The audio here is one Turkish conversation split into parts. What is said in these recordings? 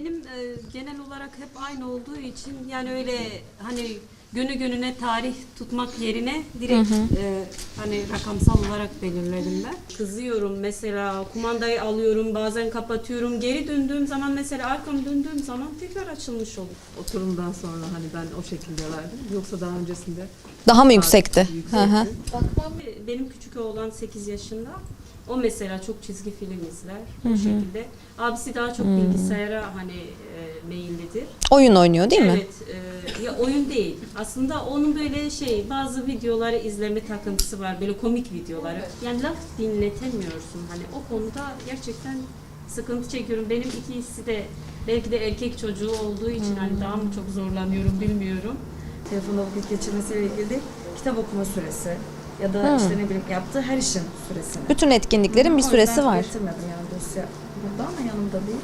benim e, genel olarak hep aynı olduğu için yani öyle hani günü gününe tarih tutmak yerine direkt e, hani rakamsal olarak belirledim ben. Kızıyorum mesela kumandayı alıyorum bazen kapatıyorum geri döndüğüm zaman mesela arkam döndüğüm zaman tekrar açılmış olur. Oturumdan sonra hani ben o şekilde verdim. Yoksa daha öncesinde Daha mı yüksekti? yüksekti. Hı hı. Benim küçük oğlan 8 yaşında. O mesela çok çizgi film izler o şekilde. Abisi daha çok bilgisayara hani e, meyillidir. Oyun oynuyor değil mi? Evet, e, ya oyun değil. Aslında onun böyle şey bazı videoları izleme takıntısı var. Böyle komik videoları. Yani laf dinletemiyorsun. Hani o konuda gerçekten sıkıntı çekiyorum. Benim ikisi de belki de erkek çocuğu olduğu için hani daha mı çok zorlanıyorum bilmiyorum. telefonda vakit geçirmesiyle ilgili kitap okuma süresi ya da işte ne bileyim yaptığı her işin süresini. Bütün etkinliklerin bir süresi var. getirmedim yani dosya burada ama yanımda değil.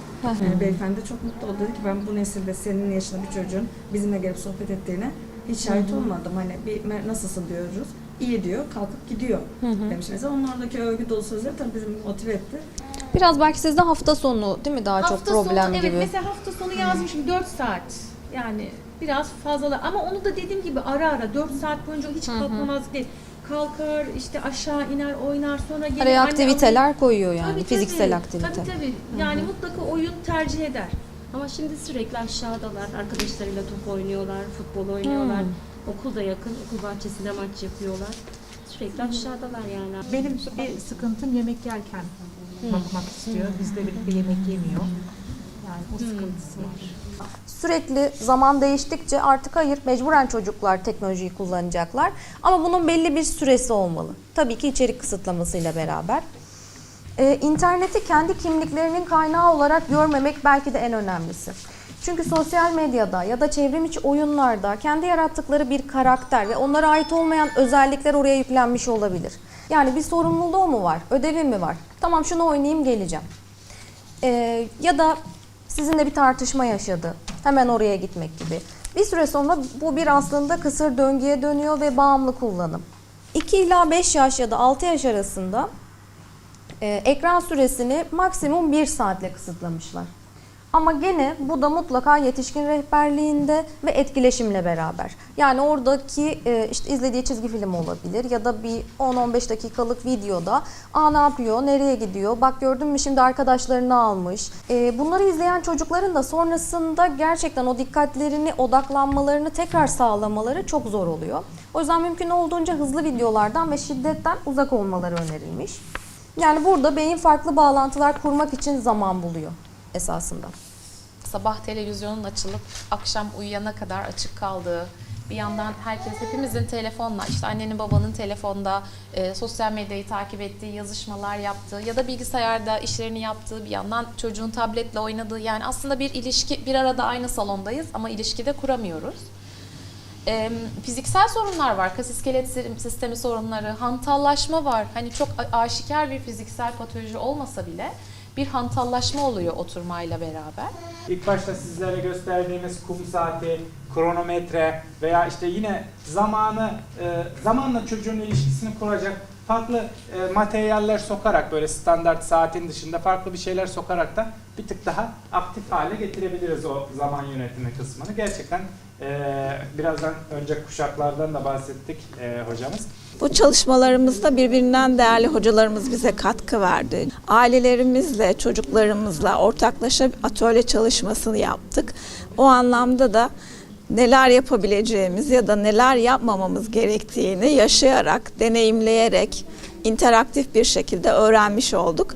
Yani beyefendi çok mutlu oldu. Dedi ki ben bu nesilde senin yaşında bir çocuğun bizimle gelip sohbet ettiğine hiç şahit olmadım. Hani bir "Mer- nasılsın diyoruz. İyi diyor, kalkıp gidiyor demiş mesela. Onun oradaki övgü dolu sözleri tabii bizi motive etti. Biraz belki sizde hafta sonu değil mi daha çok Hafta problem sonu, gibi? Evet mesela hafta sonu yazmışım 4 saat. Yani biraz fazla ama onu da dediğim gibi ara ara 4 saat boyunca hiç kalkmamaz değil. Kalkar işte aşağı iner oynar sonra gelir. Araya anne aktiviteler koyuyor yani Tabii, fiziksel tabii. aktivite. Tabii tabii. Yani mutlaka oyun tercih eder. Ama şimdi sürekli aşağıdalar. Arkadaşlarıyla top oynuyorlar, futbol oynuyorlar. Okul da yakın. Okul bahçesinde maç yapıyorlar. Sürekli aşağıdalar yani. Benim bir sıkıntım yemek yerken bakmak istiyor. Bizde birlikte yemek yemiyor. Yani o sıkıntısı var. Sürekli zaman değiştikçe artık hayır mecburen çocuklar teknolojiyi kullanacaklar. Ama bunun belli bir süresi olmalı. Tabii ki içerik kısıtlamasıyla beraber. Ee, interneti kendi kimliklerinin kaynağı olarak görmemek belki de en önemlisi. Çünkü sosyal medyada ya da çevrim içi oyunlarda kendi yarattıkları bir karakter ve onlara ait olmayan özellikler oraya yüklenmiş olabilir. Yani bir sorumluluğu mu var, ödevi mi var? Tamam şunu oynayayım geleceğim. Ee, ya da sizinle bir tartışma yaşadı. Hemen oraya gitmek gibi. Bir süre sonra bu bir aslında kısır döngüye dönüyor ve bağımlı kullanım. 2 ila 5 yaş ya da 6 yaş arasında e, ekran süresini maksimum 1 saatle kısıtlamışlar. Ama gene bu da mutlaka yetişkin rehberliğinde ve etkileşimle beraber. Yani oradaki e, işte izlediği çizgi film olabilir ya da bir 10-15 dakikalık videoda aa ne yapıyor, nereye gidiyor, bak gördün mü şimdi arkadaşlarını almış. E, bunları izleyen çocukların da sonrasında gerçekten o dikkatlerini, odaklanmalarını tekrar sağlamaları çok zor oluyor. O yüzden mümkün olduğunca hızlı videolardan ve şiddetten uzak olmaları önerilmiş. Yani burada beyin farklı bağlantılar kurmak için zaman buluyor esasında. sabah televizyonun açılıp akşam uyuyana kadar açık kaldığı, bir yandan herkes hepimizin telefonla işte annenin babanın telefonda e, sosyal medyayı takip ettiği yazışmalar yaptığı ya da bilgisayarda işlerini yaptığı bir yandan çocuğun tabletle oynadığı yani aslında bir ilişki bir arada aynı salondayız ama ilişkide kuramıyoruz. E, fiziksel sorunlar var. Kas iskelet sistemi sorunları, hantallaşma var. Hani çok aşikar bir fiziksel patoloji olmasa bile bir hantallaşma oluyor oturmayla beraber. İlk başta sizlere gösterdiğimiz kum saati, kronometre veya işte yine zamanı, e, zamanla çocuğun ilişkisini kuracak farklı e, materyaller sokarak böyle standart saatin dışında farklı bir şeyler sokarak da bir tık daha aktif hale getirebiliriz o zaman yönetimi kısmını. Gerçekten e, birazdan önce kuşaklardan da bahsettik hocamız. Bu çalışmalarımızda birbirinden değerli hocalarımız bize katkı verdi. Ailelerimizle, çocuklarımızla ortaklaşa atölye çalışmasını yaptık. O anlamda da neler yapabileceğimiz ya da neler yapmamamız gerektiğini yaşayarak, deneyimleyerek, interaktif bir şekilde öğrenmiş olduk.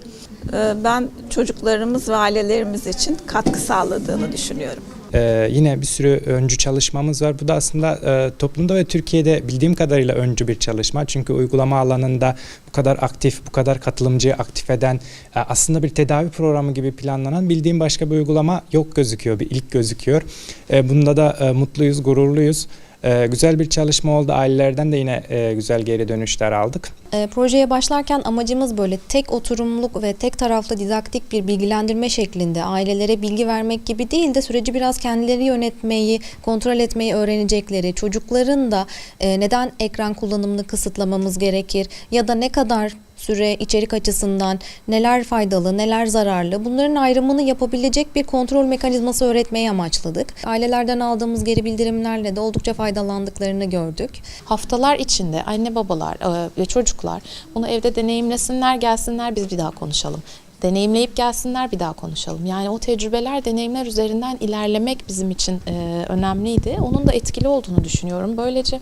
Ee, Ben çocuklarımız ve ailelerimiz için katkı sağladığını düşünüyorum. Ee, yine bir sürü öncü çalışmamız var. Bu da aslında e, toplumda ve Türkiye'de bildiğim kadarıyla öncü bir çalışma. Çünkü uygulama alanında bu kadar aktif, bu kadar katılımcıyı aktif eden e, aslında bir tedavi programı gibi planlanan bildiğim başka bir uygulama yok gözüküyor. Bir ilk gözüküyor. E, bunda da e, mutluyuz, gururluyuz. E, güzel bir çalışma oldu. Ailelerden de yine e, güzel geri dönüşler aldık. E, projeye başlarken amacımız böyle tek oturumluk ve tek taraflı didaktik bir bilgilendirme şeklinde ailelere bilgi vermek gibi değil de süreci biraz kendileri yönetmeyi, kontrol etmeyi öğrenecekleri, çocukların da e, neden ekran kullanımını kısıtlamamız gerekir ya da ne kadar süre, içerik açısından neler faydalı, neler zararlı bunların ayrımını yapabilecek bir kontrol mekanizması öğretmeyi amaçladık. Ailelerden aldığımız geri bildirimlerle de oldukça faydalandıklarını gördük. Haftalar içinde anne babalar e, ve çocuklar bunu evde deneyimlesinler, gelsinler biz bir daha konuşalım. Deneyimleyip gelsinler bir daha konuşalım. Yani o tecrübeler, deneyimler üzerinden ilerlemek bizim için e, önemliydi. Onun da etkili olduğunu düşünüyorum. Böylece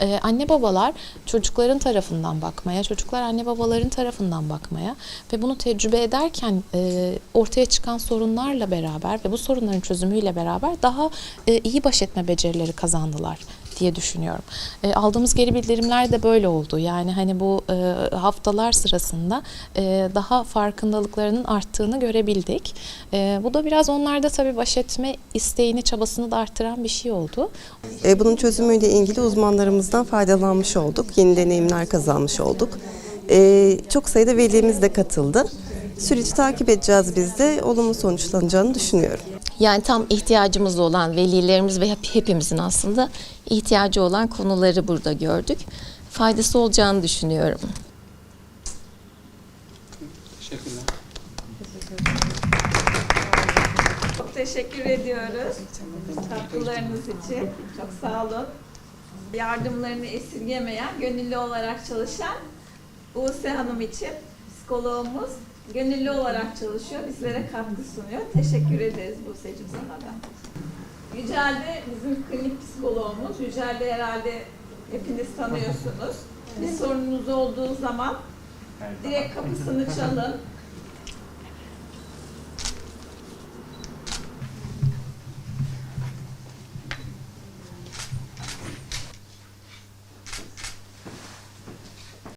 e, anne babalar çocukların tarafından bakmaya, çocuklar anne babaların tarafından bakmaya ve bunu tecrübe ederken e, ortaya çıkan sorunlarla beraber ve bu sorunların çözümüyle beraber daha e, iyi baş etme becerileri kazandılar diye düşünüyorum. E, aldığımız geri bildirimler de böyle oldu. Yani hani bu e, haftalar sırasında e, daha farkındalıklarının arttığını görebildik. E, bu da biraz onlarda tabii baş etme isteğini, çabasını da arttıran bir şey oldu. E, Bunun çözümüyle ilgili uzmanlarımızdan faydalanmış olduk. Yeni deneyimler kazanmış olduk. E, Çok sayıda velimiz de katıldı. Süreci takip edeceğiz biz de. Olumlu sonuçlanacağını düşünüyorum. Yani tam ihtiyacımız olan velilerimiz ve hep, hepimizin aslında ihtiyacı olan konuları burada gördük. Faydası olacağını düşünüyorum. Teşekkürler. Çok teşekkür ediyoruz katkılarınız için. Çok sağ olun. Yardımlarını esirgemeyen, gönüllü olarak çalışan Buse Hanım için psikologumuz gönüllü olarak çalışıyor. Bizlere katkı sunuyor. Teşekkür ederiz Buse'cim sana da. Yücel de bizim klinik psikologumuz. Yücel de herhalde hepiniz tanıyorsunuz. Bir sorununuz olduğu zaman direkt kapısını çalın.